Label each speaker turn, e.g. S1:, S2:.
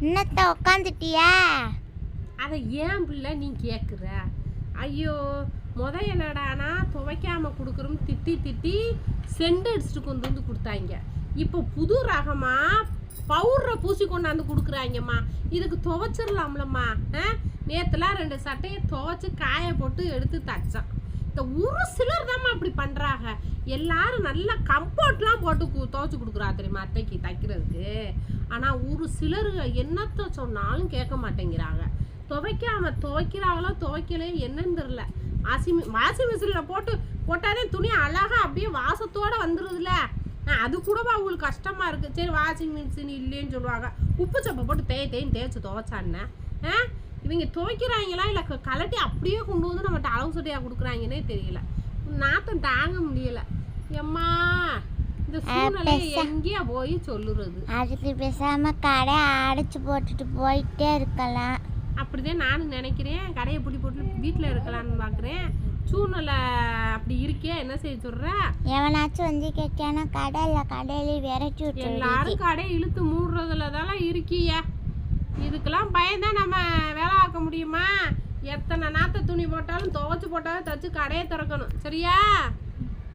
S1: என்னத்த உக்காந்துட்டியா?
S2: அதை ஏன் பிள்ளை நீ கேட்குற ஐயோ முத என்னடானா துவைக்காம கொடுக்குறோம்னு திட்டி திட்டி செண்டு அடிச்சுட்டு கொண்டு வந்து கொடுத்தாங்க. இப்போ புது ரகமா பவுடரை பூசி கொண்டாந்து கொடுக்குறாங்கம்மா. இதுக்கு துவைச்சிடலாம்லம்மா. ஆ? நேற்றுலாம் ரெண்டு சட்டையை துவைச்சி காய போட்டு எடுத்து தச்சேன். இந்த ஒரு சிலர் தாம்மா அப்படி பண்ணுறாங்க எல்லாரும் நல்லா கம்போர்ட்லாம் போட்டு துவச்சி கொடுக்குறா தெரியுமா அத்தைக்கு தைக்கிறதுக்கு. ஆனால் ஒரு சிலர் என்னத்த சொன்னாலும் கேட்க மாட்டேங்கிறாங்க. துவைக்காம துவைக்கிறாங்களோ துவைக்கலையோ என்னன்னு தெரில வாஷிங் வாஷிங் மிஷினில் போட்டு போட்டாலே துணி அழகாக அப்படியே வாசத்தோடு வந்துடுதுல ஆ, அது கூடவா அவங்களுக்கு கஷ்டமாக இருக்குது சரி வாஷிங் மிஷின் இல்லைன்னு சொல்லுவாங்க. உப்பு சப்பை போட்டு தேய் தேய்ன்னு தேய்ச்சி துவைச்சான்னு ஆ இவங்க துவைக்கிறாங்களா இல்லை கலட்டி அப்படியே கொண்டு வந்து நம்மகிட்ட அளவு சட்டையாக கொடுக்குறாங்கன்னே தெரியல. நாத்தம் தாங்க முடியல. எம்மா இந்த சூழ்நிலை. எங்கேயா போய் சொல்லுறது?
S1: அதுக்கு பேசாம கடை அடைச்சு போட்டுட்டு போயிட்டே இருக்கலாம்.
S2: அப்படிதான் நானும் நினைக்கிறேன். கடையை பிடி போட்டு வீட்டில் இருக்கலாம்னு பார்க்குறேன் சூழ்நிலை அப்படி இருக்கே என்ன செய்ய சொல்ற?
S1: எவனாச்சும் வந்து கேட்டானா கடையில் கடையில விரட்டி விட்டு
S2: எல்லாரும் கடையை இழுத்து மூடுறதுல தானே இருக்கிய. இதுக்கெல்லாம் பயந்தான் நம்ம வேலை ஆக்க முடியுமா? எத்தனை நாற்ற துணி போட்டாலும் துவச்சி போட்டாலும் தச்சு கடையை திறக்கணும். சரியா?